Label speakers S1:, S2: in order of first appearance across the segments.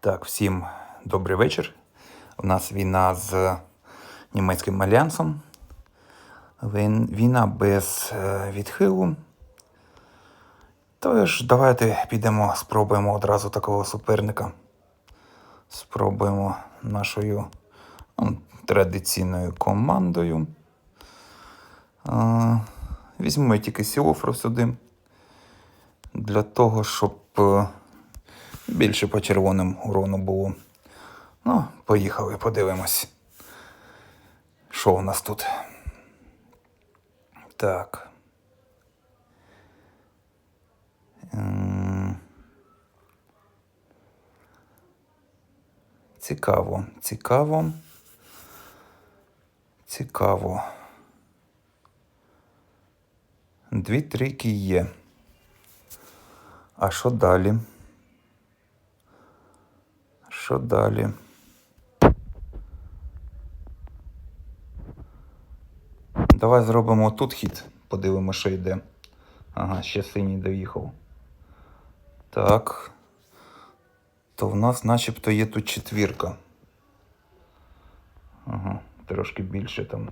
S1: Так, всім добрий вечір. У нас війна з німецьким альянсом. Війн- Війна без е, відхилу. Тож, давайте підемо, спробуємо одразу такого суперника. Спробуємо нашою ну, традиційною командою. Е, Візьмемо тільки Сіофру сюди. Для того, щоб е, більше по червоним урону було. Ну, поїхали, подивимось. Що у нас тут? Так. Цікаво, цікаво. Цікаво. Дві трійки є. А що далі? Що далі? Давай зробимо тут хід. Подивимося, що йде. Ага, ще синій доїхав. Так. То в нас начебто є тут четвірка. Ага, трошки більше там.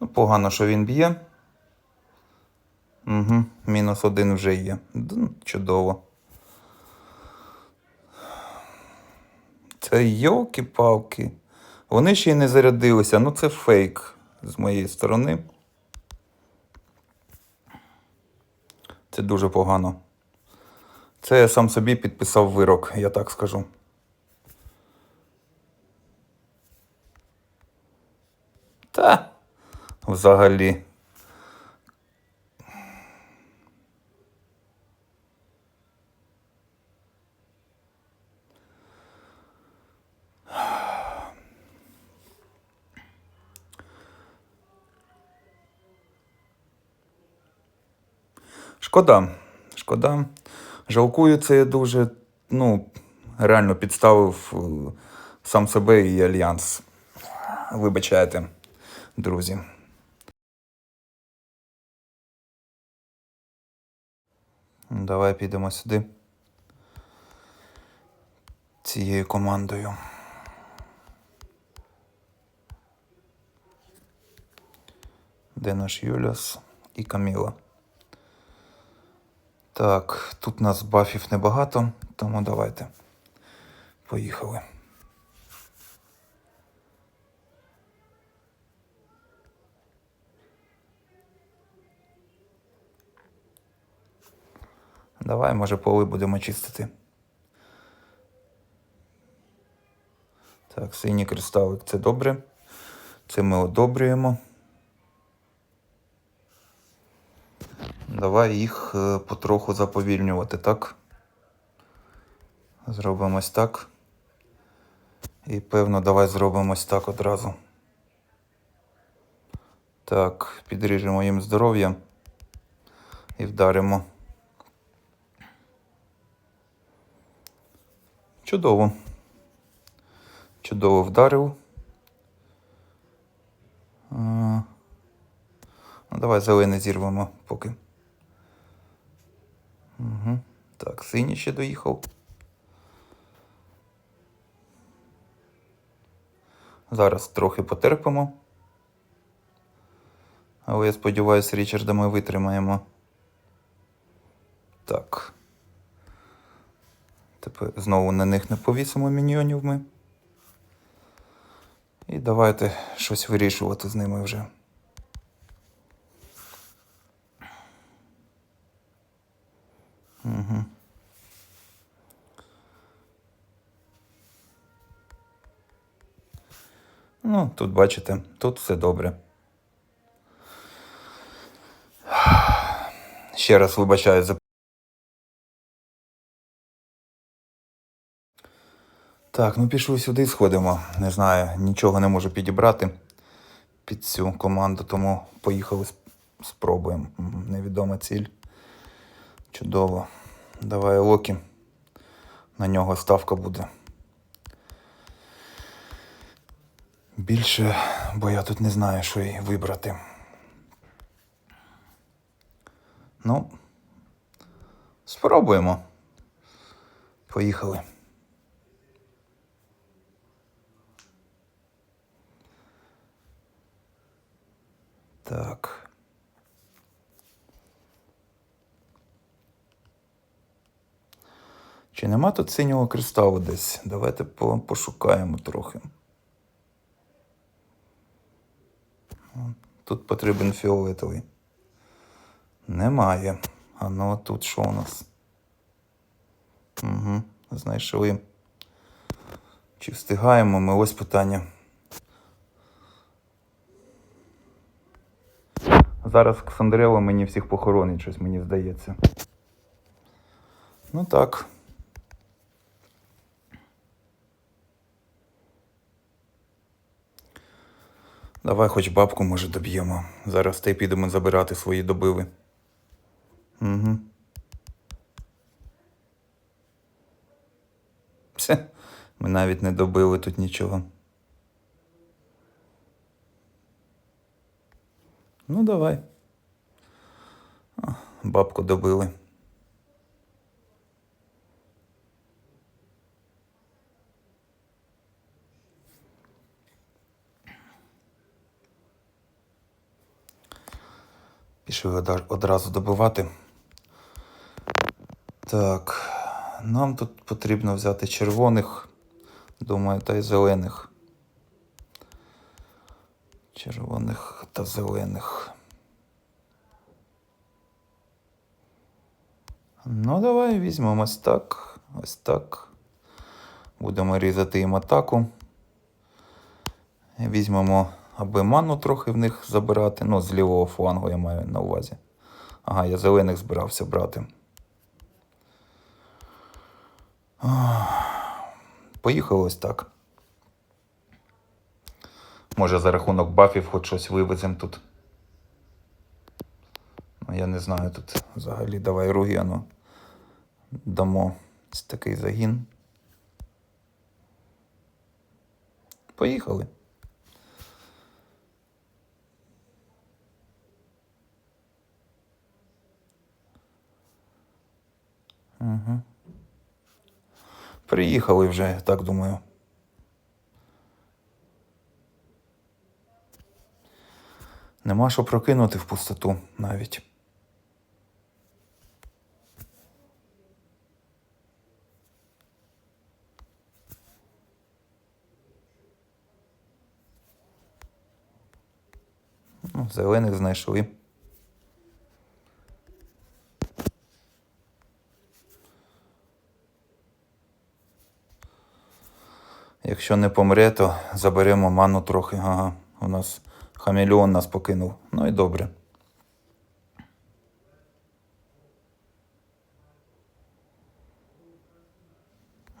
S1: Ну, погано, що він б'є. Угу, мінус один вже є. Ну, Чудово. Це йолки-палки. Вони ще й не зарядилися. Ну це фейк з моєї сторони. Це дуже погано. Це я сам собі підписав вирок, я так скажу. Та взагалі. Шкода. Шкода. Жалкую це я дуже, ну, реально підставив е, сам себе і альянс. Вибачайте, друзі. Давай підемо сюди. Цією командою. Де наш Юліас і Каміла. Так, тут нас бафів небагато, тому давайте. Поїхали. Давай, може, поли будемо чистити. Так, синій кристалик це добре. Це ми одобрюємо. Давай їх е, потроху заповільнювати, так? Зробимо ось так. І певно, давай зробимо ось так одразу. Так, підріжемо їм здоров'я і вдаримо. Чудово. Чудово вдарив. Ну, давай зелений зірвемо поки. Угу. Так, синій ще доїхав. Зараз трохи потерпимо. Але я сподіваюся, Річарда ми витримаємо. Так. Тепер знову на них не повісимо міньйонів ми. І давайте щось вирішувати з ними вже. Ну, тут бачите, тут все добре. Ще раз вибачаю за. Так, ну пішли сюди, сходимо. Не знаю, нічого не можу підібрати під цю команду, тому поїхали спробуємо. Невідома ціль. Чудово. Давай Локі. На нього ставка буде. Більше, бо я тут не знаю, що й вибрати. Ну, спробуємо. Поїхали. Так. Чи нема тут синього кристалу десь? Давайте пошукаємо трохи. Тут потрібен фіолетовий. Немає. А ну тут що у нас? Угу, знайшли. Чи встигаємо ми? Ось питання. Зараз Ксандрело мені всіх похоронить, щось мені здається. Ну так. Давай хоч бабку, може, доб'ємо. Зараз й підемо забирати свої добиви. Угу. Все, ми навіть не добили тут нічого. Ну, давай. Бабку добили. Пішли одразу добивати. Так, нам тут потрібно взяти червоних, думаю, та й зелених. Червоних та зелених. Ну, давай візьмемо ось так. Ось так. Будемо різати їм атаку. Візьмемо, аби ману трохи в них забирати. Ну, з лівого флангу я маю на увазі. Ага, я зелених збирався брати. Поїхали ось так. Може, за рахунок бафів хоч щось вивеземо тут. Ну, я не знаю тут взагалі давай Ругіану дамо ось такий загін. Поїхали. Угу. Приїхали вже, так думаю. Нема що прокинути в пустоту навіть. Ну, зелених знайшли. Якщо не помре, то заберемо ману трохи. Ага, у нас хамелеон нас покинув. Ну і добре.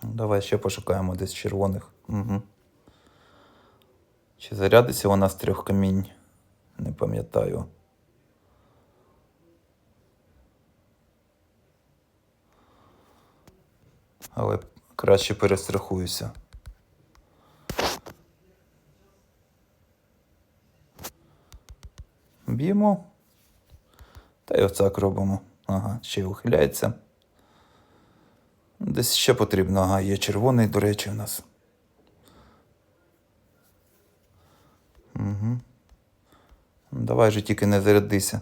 S1: Давай ще пошукаємо десь червоних. Угу. Чи зарядиться вона з трьох камінь? Не пам'ятаю. Але краще перестрахуюся. Б'ємо. Та й оцак робимо. Ага, ще й ухиляється. Десь ще потрібно. Ага, є червоний, до речі, у нас. Угу. Давай же тільки не зарядися.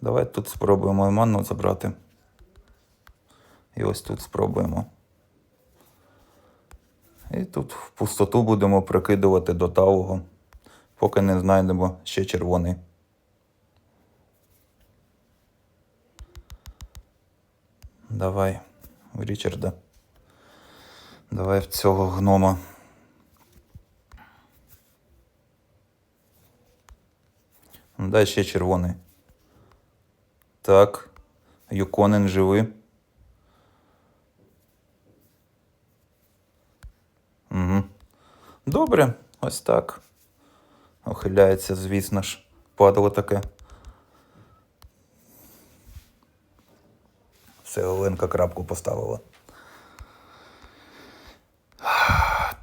S1: Давай тут спробуємо манну забрати. І ось тут спробуємо. І тут в пустоту будемо прикидувати до талого, поки не знайдемо ще червоний. Давай, в Річарда. Давай в цього гнома. Дай ще червоний. Так. Юконен живий. Угу. Добре, ось так. Ухиляється, звісно ж. Падало таке. Все, Оленка крапку поставила.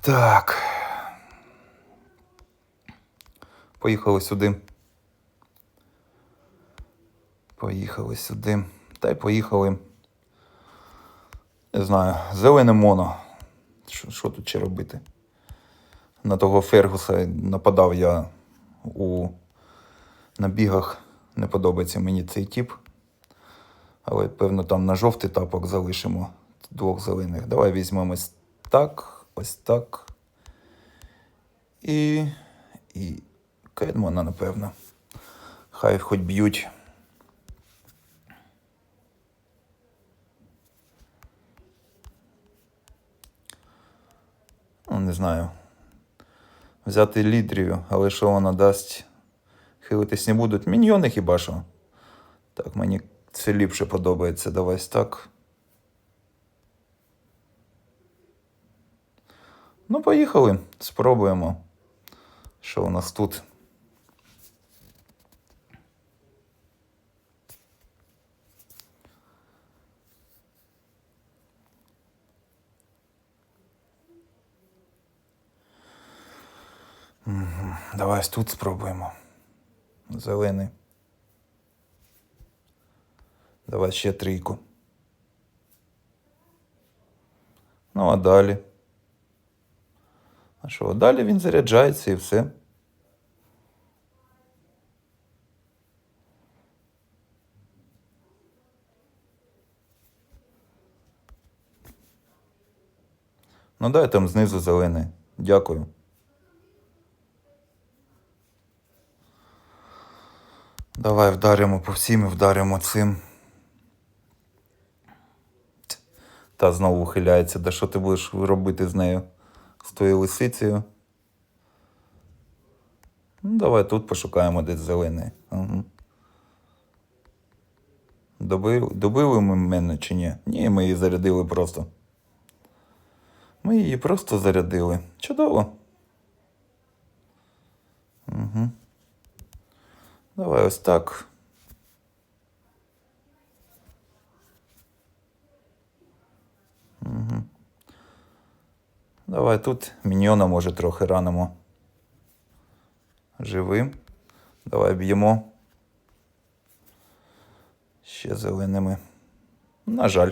S1: Так. Поїхали сюди. Поїхали сюди. Та й поїхали. Не знаю, зелене моно. Що тут ще робити? На того Фергуса нападав я у набігах. Не подобається мені цей тип. Але, певно, там на жовтий тапок залишимо двох зелених. Давай візьмемо ось так, ось так. І. І Кедмана, напевно. Хай хоч б'ють. Ну, не знаю. Взяти лідрію, але що вона дасть? Хилитись не будуть. Міньйони хіба що. Так, мені це ліпше подобається. Давай так. Ну, поїхали. Спробуємо. Що у нас тут? Давай тут спробуємо. Зелений. Давай ще трійку. Ну, а далі. А що, далі він заряджається і все. Ну дай там знизу зелений. Дякую. Давай вдаримо по всім і вдаримо цим. Та знову ухиляється. Да що ти будеш робити з нею? З тою лисицею? Ну, давай тут пошукаємо десь зелений. Угу. Добив, добили ми мене чи ні? Ні, ми її зарядили просто. Ми її просто зарядили. Чудово. Угу. Давай ось так. Угу. Давай тут міньйона може трохи ранимо. Живим. Давай б'ємо. Ще зеленими. На жаль.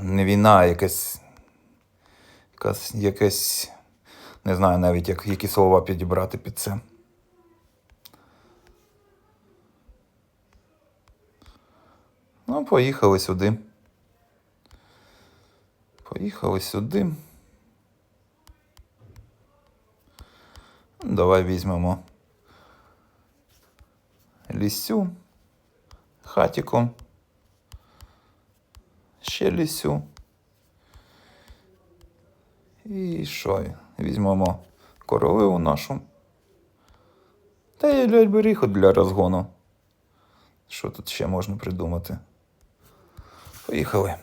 S1: Не війна, а якась. Якась, якась. Не знаю навіть, як, які слова підібрати під це. Ну, поїхали сюди. Поїхали сюди. Давай візьмемо лісю, хатіку, ще лісю. І що? Візьмемо королеву нашу. Та й ляльберіху для розгону. Що тут ще можна придумати? Поїхали.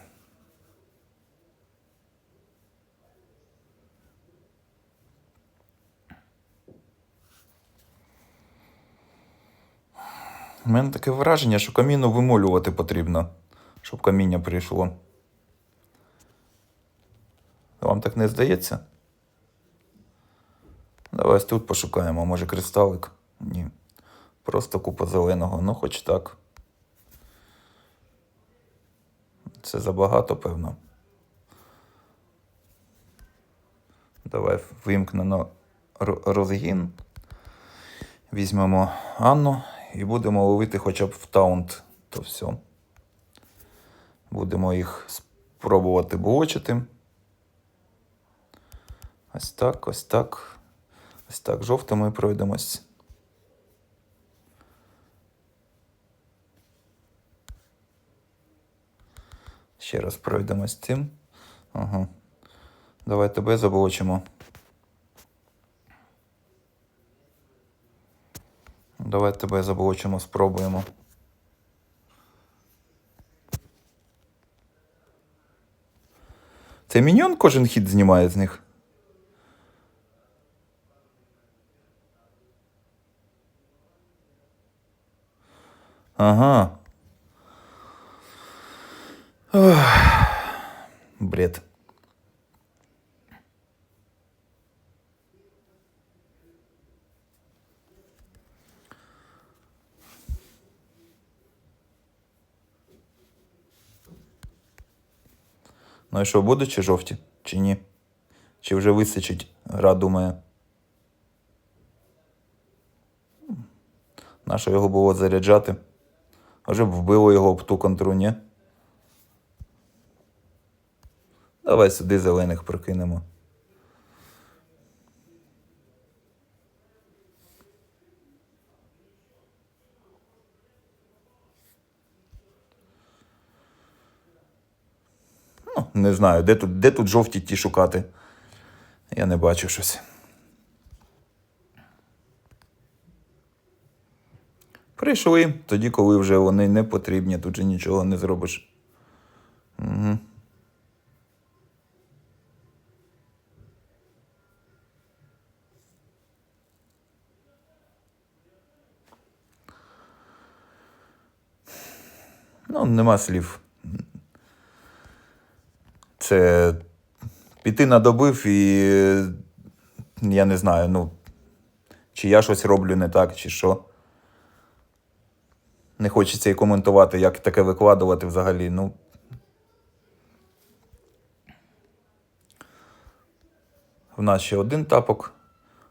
S1: У мене таке враження, що каміну вимолювати потрібно, щоб каміння прийшло. Вам так не здається? Давай тут пошукаємо, може кристалик? Ні. Просто купа зеленого, ну хоч так. Це забагато, певно. Давай вимкнено розгін. Візьмемо Анну і будемо ловити хоча б в таунт, то все. Будемо їх спробувати блочити. Ось так, ось так. Ось так, жовтими пройдемось. Ще раз пройдемось цим. Ага. Давай тебе заблочимо. Давай тебе заблочимо, спробуємо. Це міньон кожен хід знімає з них. Ага. Ох. Бред. Ну і що, будуть чи жовті? Чи ні? Чи вже висичить, гра думає. Нащо його було заряджати? Вже б вбило його об ту контру, ні? Давай сюди зелених прокинемо. Ну, не знаю, де тут, де тут жовті ті шукати. Я не бачу щось. Прийшли тоді, коли вже вони не потрібні, тут же нічого не зробиш. Угу. Ну, нема слів. Це піти на добив і я не знаю, ну, чи я щось роблю не так, чи що. Не хочеться і коментувати, як таке викладувати взагалі. Ну. В нас ще один тапок,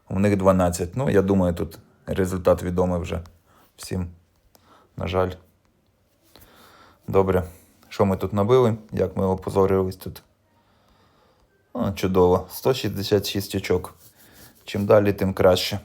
S1: у них 12. Ну, я думаю, тут результат відомий вже всім. На жаль. Добре. Що ми тут набили? Як ми опозорились тут? О, чудово. 166 очок. Чим далі, тим краще.